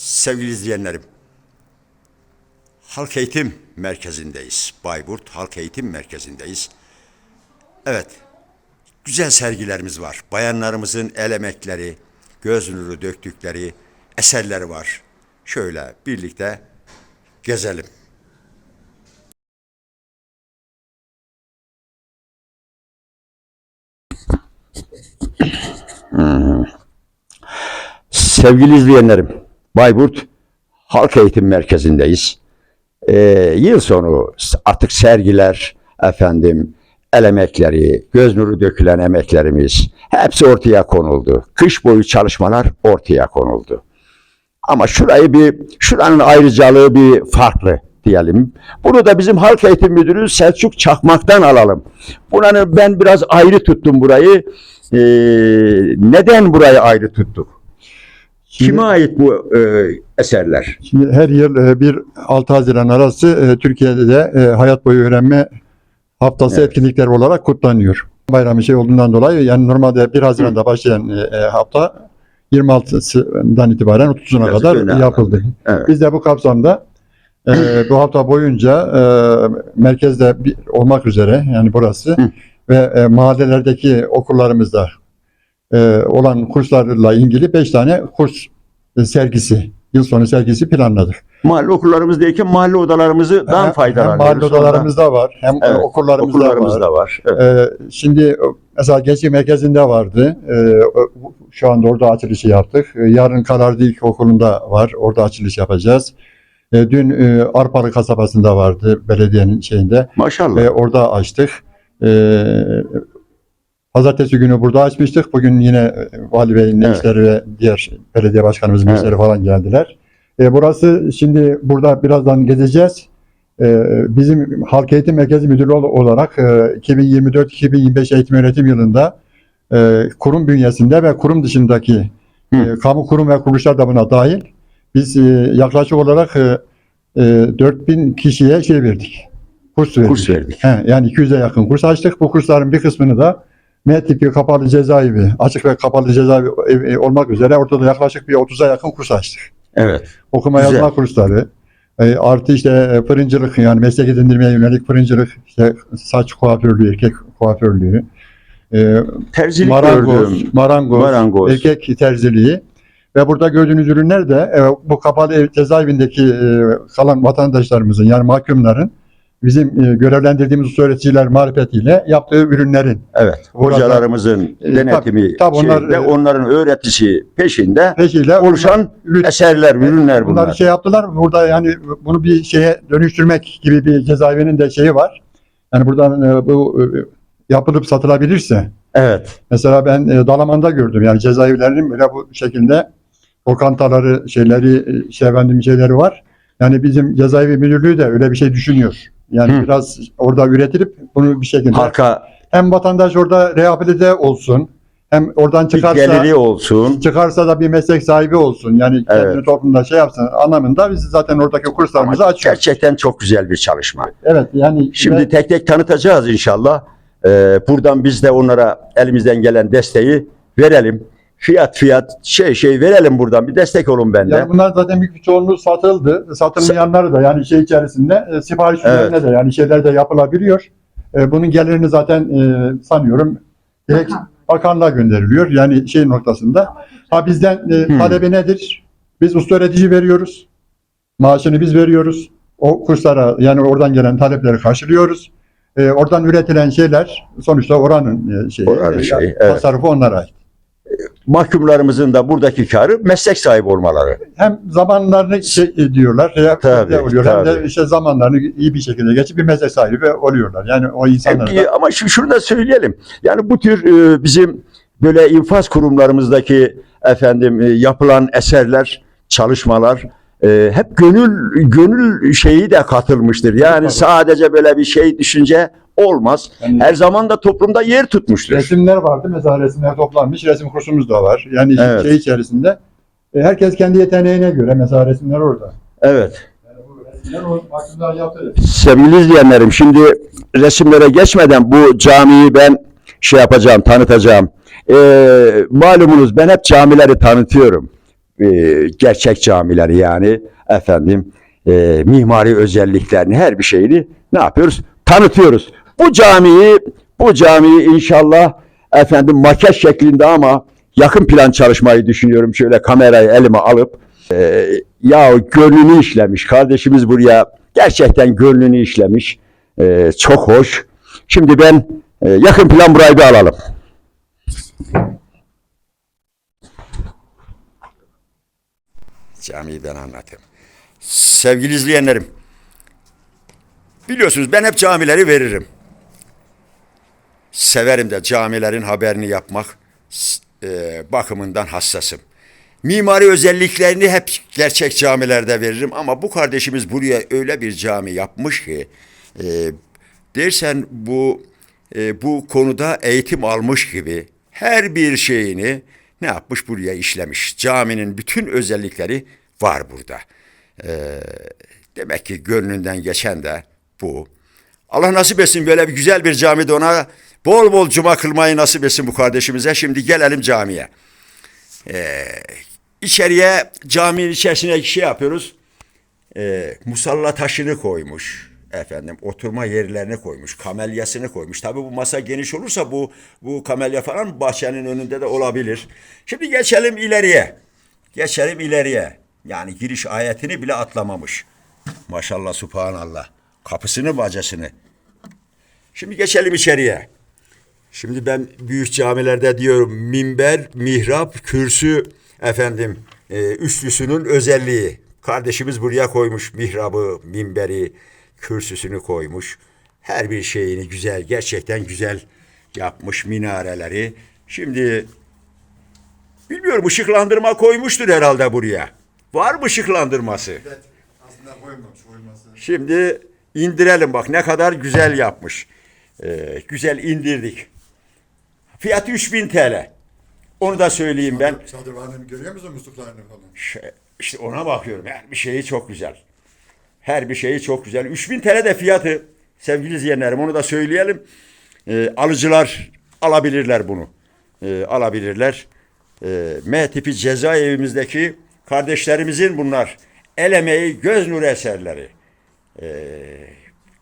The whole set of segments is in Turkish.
Sevgili izleyenlerim, Halk Eğitim Merkezi'ndeyiz. Bayburt Halk Eğitim Merkezi'ndeyiz. Evet, güzel sergilerimiz var. Bayanlarımızın el emekleri, göz nuru döktükleri eserleri var. Şöyle birlikte gezelim. Sevgili izleyenlerim, Bayburt Halk Eğitim Merkezi'ndeyiz. Ee, yıl sonu artık sergiler, efendim, el emekleri, göz nuru dökülen emeklerimiz hepsi ortaya konuldu. Kış boyu çalışmalar ortaya konuldu. Ama şurayı bir, şuranın ayrıcalığı bir farklı diyelim. Bunu da bizim Halk Eğitim Müdürü Selçuk Çakmak'tan alalım. Buranı ben biraz ayrı tuttum burayı. Ee, neden burayı ayrı tuttuk? Kime ait bu e, eserler? Şimdi her yıl e, bir 6 Haziran arası e, Türkiye'de de e, hayat boyu öğrenme haftası Evet. etkinlikleri olarak kutlanıyor. Bayramı şey olduğundan dolayı yani normalde 1 Haziran'da başlayan e, e, hafta 26'sından itibaren 30'una Birazcık kadar yapıldı. Evet. Biz de bu kapsamda e, bu hafta boyunca e, merkezde bir, olmak üzere yani burası Hı. ve e, mahallelerdeki okullarımızda olan kurslarla ilgili 5 tane kurs e, sergisi, yıl sonu sergisi planladık. Mahalle okullarımızdayken mahalle odalarımızdan Hem- faydalanıyoruz. Hem mahalle odalarımızda var, hem Evet, okullarımızda, okullarımızda var. var. Evet. Ee, şimdi mesela gençlik merkezinde vardı. Ee, şu anda orada açılışı yaptık. Yarın Karardı İlkokulu'nda var. Orada açılış yapacağız. Ee, dün e, Arpalı kasabasında vardı belediyenin şeyinde. Maşallah. Ee, orada açtık. Ee, Pazartesi günü burada açmıştık. Bugün yine e, Vali Bey'in Evet. ve diğer belediye başkanımızın Evet. eşleri falan geldiler. E, burası şimdi burada birazdan gezeceğiz. E, bizim Halk Eğitim Merkezi Müdürü ol- olarak e, 2024-2025 eğitim öğretim yılında e, kurum bünyesinde ve kurum dışındaki e, kamu kurum ve kuruluşlar da buna dahil biz e, yaklaşık olarak e, e, 4000 kişiye şey verdik. Kurs verdik. Kurs verdik. He, yani 200'e yakın kurs açtık. Bu kursların bir kısmını da M tipi kapalı cezaevi, açık ve kapalı cezaevi e, e, olmak üzere ortada yaklaşık bir 30'a yakın kurs açtık. Evet. Okuma Güzel. yazma kursları, e, artı işte fırıncılık yani meslek edindirmeye yönelik fırıncılık, işte saç kuaförlüğü, erkek kuaförlüğü, e, Terzilik marangoz, gördüm. marangoz, Marangoz. erkek terziliği ve burada gördüğünüz ürünler de e, bu kapalı ev- cezaevindeki e, kalan vatandaşlarımızın yani mahkumların bizim e, görevlendirdiğimiz öğreticiler marifetiyle yaptığı ürünlerin Evet. Hocalarımızın E, denetimi tabii, tabii onlar, şeyinde, e, onların öğretisi peşinde peşiyle oluşan ürün- eserler, ürünler bunlar bunlar. şey yaptılar. Burada yani bunu bir şeye dönüştürmek gibi bir cezaevinin de şeyi var. Yani buradan e, bu e, yapılıp satılabilirse Evet. Mesela ben e, Dalaman'da gördüm yani cezaevlerinin böyle bu şekilde lokantaları, şeyleri, e, şey efendim şeyleri var. Yani bizim cezaevi müdürlüğü de öyle bir şey düşünüyor. Yani Hı. biraz orada üretilip bunu bir şekilde Halka hem vatandaş orada rehabilite olsun hem oradan bir çıkarsa geliri olsun. çıkarsa da bir meslek sahibi olsun. Yani kendini Evet. toplumda şey yapsın anlamında biz zaten oradaki kurslarımızı Ama açıyoruz. gerçekten çok güzel bir çalışma. Evet yani Şimdi ve- tek tek tanıtacağız inşallah. Ee, buradan biz de onlara elimizden gelen desteği verelim. Fiyat fiyat şey şey verelim buradan bir destek olun bende. Yani bunlar zaten büyük bir çoğunluğu satıldı. Satılmayanları da yani şey içerisinde e, sipariş Evet. üzerine de yani şeyler de yapılabiliyor. E, bunun gelirini zaten e, sanıyorum direkt bakanlığa gönderiliyor. Yani şey noktasında. Ha bizden e, Hmm. talebi nedir? Biz usta öğretici veriyoruz. Maaşını biz veriyoruz. O kurslara yani oradan gelen talepleri karşılıyoruz. E, oradan üretilen şeyler sonuçta oranın e, şeyi. Oranın e, şeyi, evet. Tasarrufu onlara ait. Mahkumlarımızın da buradaki karı meslek sahibi olmaları. hem zamanlarını şey ediyorlar, rehabilite Tabii, oluyor. Hem de tabii. işte zamanlarını iyi bir şekilde geçip bir meslek sahibi oluyorlar. Yani o insanlar E, da ama şu, şunu da söyleyelim. Yani bu tür e, bizim böyle infaz kurumlarımızdaki efendim e, yapılan eserler, çalışmalar hep gönül gönül şeyi de katılmıştır. Yani Tabii. sadece böyle bir şey düşünce olmaz. yani Her zaman da toplumda yer tutmuştur. resimler vardı. Mesela resimler toplanmış. Resim kursumuz da var. Yani Evet. şey içerisinde e, herkes kendi yeteneğine göre mesela resimler orada. Evet. Sevgili izleyenlerim şimdi resimlere geçmeden bu camiyi ben şey yapacağım, tanıtacağım. Ee, malumunuz ben hep camileri tanıtıyorum. e, gerçek camileri yani efendim e, mimari özelliklerini her bir şeyini ne yapıyoruz? Tanıtıyoruz. Bu camiyi bu camiyi inşallah efendim maket şeklinde ama yakın plan çalışmayı düşünüyorum. Şöyle kamerayı elime alıp e, ya gönlünü işlemiş. Kardeşimiz buraya gerçekten gönlünü işlemiş. E, çok hoş. Şimdi ben e, yakın plan burayı bir alalım. Camiyi ben anlatayım. Sevgili izleyenlerim, biliyorsunuz ben hep camileri veririm. Severim de camilerin haberini yapmak e, bakımından hassasım. Mimari özelliklerini hep gerçek camilerde veririm ama bu kardeşimiz buraya öyle bir cami yapmış ki e, dersen bu e, bu konuda eğitim almış gibi her bir şeyini ne yapmış buraya işlemiş. Caminin bütün özellikleri var burada. E, demek ki gönlünden geçen de bu. Allah nasip etsin böyle bir güzel bir camide ona bol bol cuma kılmayı nasip etsin bu kardeşimize. Şimdi gelelim camiye. Ee, içeriye caminin içerisine şey yapıyoruz. Ee, musalla taşını koymuş. Efendim oturma yerlerini koymuş. Kamelyasını koymuş. Tabii bu masa geniş olursa bu bu kamelya falan bahçenin önünde de olabilir. Şimdi geçelim ileriye. Geçelim ileriye. Yani giriş ayetini bile atlamamış. Maşallah subhanallah. Kapısını bacasını. Şimdi geçelim içeriye. Şimdi ben büyük camilerde diyorum minber, mihrap, kürsü efendim e, üçlüsünün özelliği. Kardeşimiz buraya koymuş mihrabı, minberi, kürsüsünü koymuş. Her bir şeyini güzel, gerçekten güzel yapmış minareleri. Şimdi bilmiyorum ışıklandırma koymuştur herhalde buraya. Var mı ışıklandırması? Aslında koymamış, koyması. Şimdi indirelim bak ne kadar güzel yapmış. Ee, güzel indirdik. Fiyatı 3000 TL. Onu da söyleyeyim ben. Çadırvanını görüyor musun musluklarını falan? Ş- İşte ona bakıyorum. Her bir şeyi çok güzel. Her bir şeyi çok güzel. 3000 TL de fiyatı sevgili izleyenlerim onu da söyleyelim. Ee, alıcılar alabilirler bunu. Ee, alabilirler. Ee, M tipi cezaevimizdeki kardeşlerimizin bunlar. El emeği, göz nuru eserleri. Ee,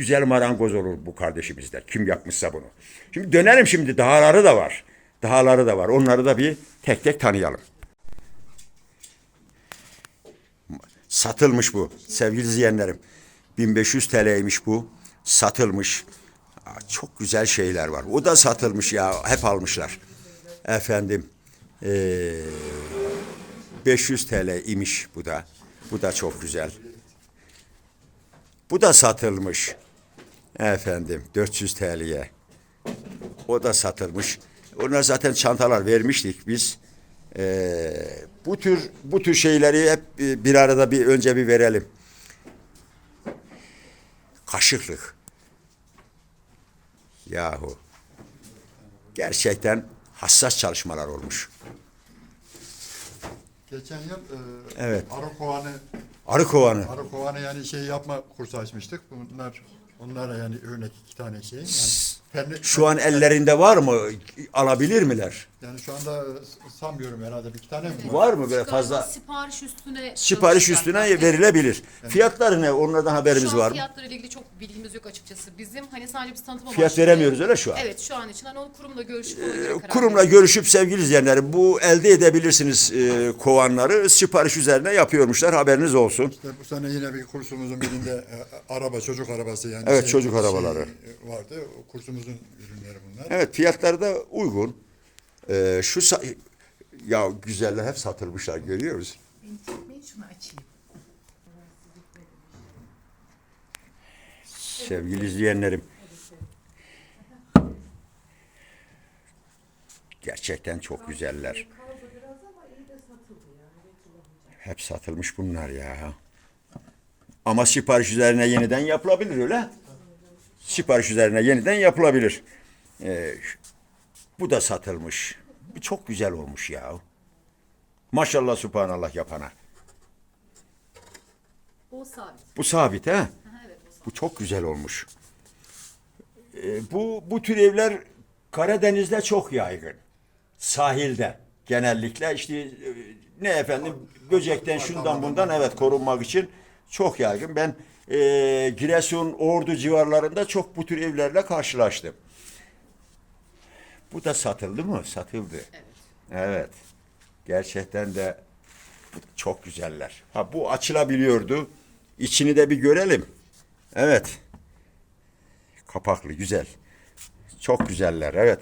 güzel marangoz olur bu kardeşimizde. Kim yapmışsa bunu. Şimdi dönelim şimdi. Dahaları da var. Dahaları da var. Onları da bir tek tek tanıyalım. Satılmış bu sevgili izleyenlerim. 1500 TL'ymiş bu. Satılmış. Çok güzel şeyler var. O da satılmış ya. Hep almışlar. Efendim. eee, 500 TL imiş bu da. Bu da çok güzel. Bu da satılmış. Efendim 400 TL'ye. O da satılmış. Onlar zaten çantalar vermiştik biz. Ee, bu tür bu tür şeyleri hep bir arada bir önce bir verelim. Kaşıklık. Yahu. Gerçekten hassas çalışmalar olmuş. Geçen yıl e, Evet. arı kovanı, Arı kovanı. arı kovanı yani şey yapma kursu açmıştık. Bunlar onlara yani örnek iki tane şey. Yani, perli- Şu an ellerinde var mı? Alabilir miler? yani şu anda sanmıyorum herhalde bir iki tane mi var? Var mı böyle fazla? Sipariş üstüne Sipariş çalışacaklar. üstüne verilebilir. Fiyatları ne? Onlardan haberimiz Şu an var mı? fiyatlarıyla ilgili çok bilgimiz yok açıkçası. Bizim hani sadece biz tanıtım Fiyat amaçlı- veremiyoruz öyle şu an. Evet şu an için. Hani onu kurumla görüşüp ona göre karar Kurumla veririz. görüşüp sevgili izleyenlerim bu elde edebilirsiniz e, kovanları sipariş üzerine yapıyormuşlar haberiniz olsun. İşte bu sene yine bir kursumuzun birinde e, araba, çocuk arabası yani. Evet, çocuk arabaları. e, vardı. O kursumuzun ürünleri bunlar. Evet fiyatları da uygun. E, şu sa- ya güzeller hep satılmışlar görüyor musun? Ben şunu açayım. Sevgili izleyenlerim. Gerçekten çok güzeller. Hep satılmış bunlar ya. Ama sipariş üzerine yeniden yapılabilir öyle. Sipariş üzerine yeniden yapılabilir. Ee, bu da satılmış. Bu Çok güzel olmuş ya. Maşallah subhanallah yapana. O sabit. Bu sabit ha? Evet, o sabit. Bu çok güzel olmuş. Ee, bu bu tür evler Karadeniz'de çok yaygın. Sahilde. genellikle işte e, ne efendim böcekten şundan bundan evet korunmak için çok yaygın. Ben e, Giresun, Ordu civarlarında çok bu tür evlerle karşılaştım. Bu da satıldı mı? Satıldı. Evet. Evet. Gerçekten de çok güzeller. Ha bu açılabiliyordu. İçini de bir görelim. Evet. Kapaklı güzel. Çok güzeller evet.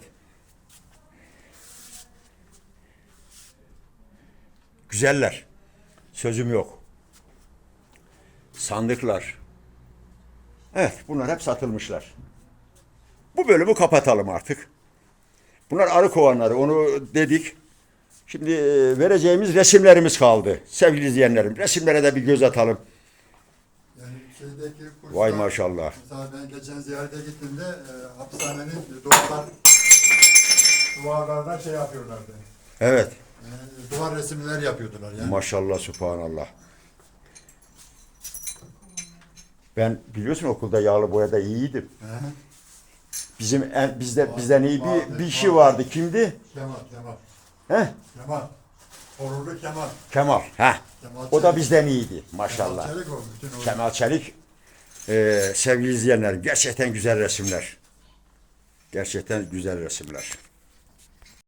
Güzeller. Sözüm yok. Sandıklar. Evet bunlar hep satılmışlar. Bu bölümü kapatalım artık. Bunlar arı kovanları onu dedik. Şimdi e, vereceğimiz resimlerimiz kaldı. Sevgili izleyenlerim resimlere de bir göz atalım. Yani şeydeki kurslar, Vay maşallah. Mesela ben geçen ziyarete gittiğimde e, hapishanenin duvarlar duvarlardan şey yapıyorlardı. Evet. E, duvar resimler yapıyordular yani. Maşallah subhanallah. Ben biliyorsun okulda yağlı boyada iyiydim. He? Bizim en, bizde bizden iyi bir, Vardı, bir kişi vardı. vardı. Kimdi? Kemal, Kemal. He? Kemal. Horurlu Kemal. Kemal. He. Kemal O da Çelik. bizden iyiydi maşallah. Kemal Çelik o bütün o. Kemal Çelik. Ee, sevgili izleyenler gerçekten güzel resimler. Gerçekten güzel resimler.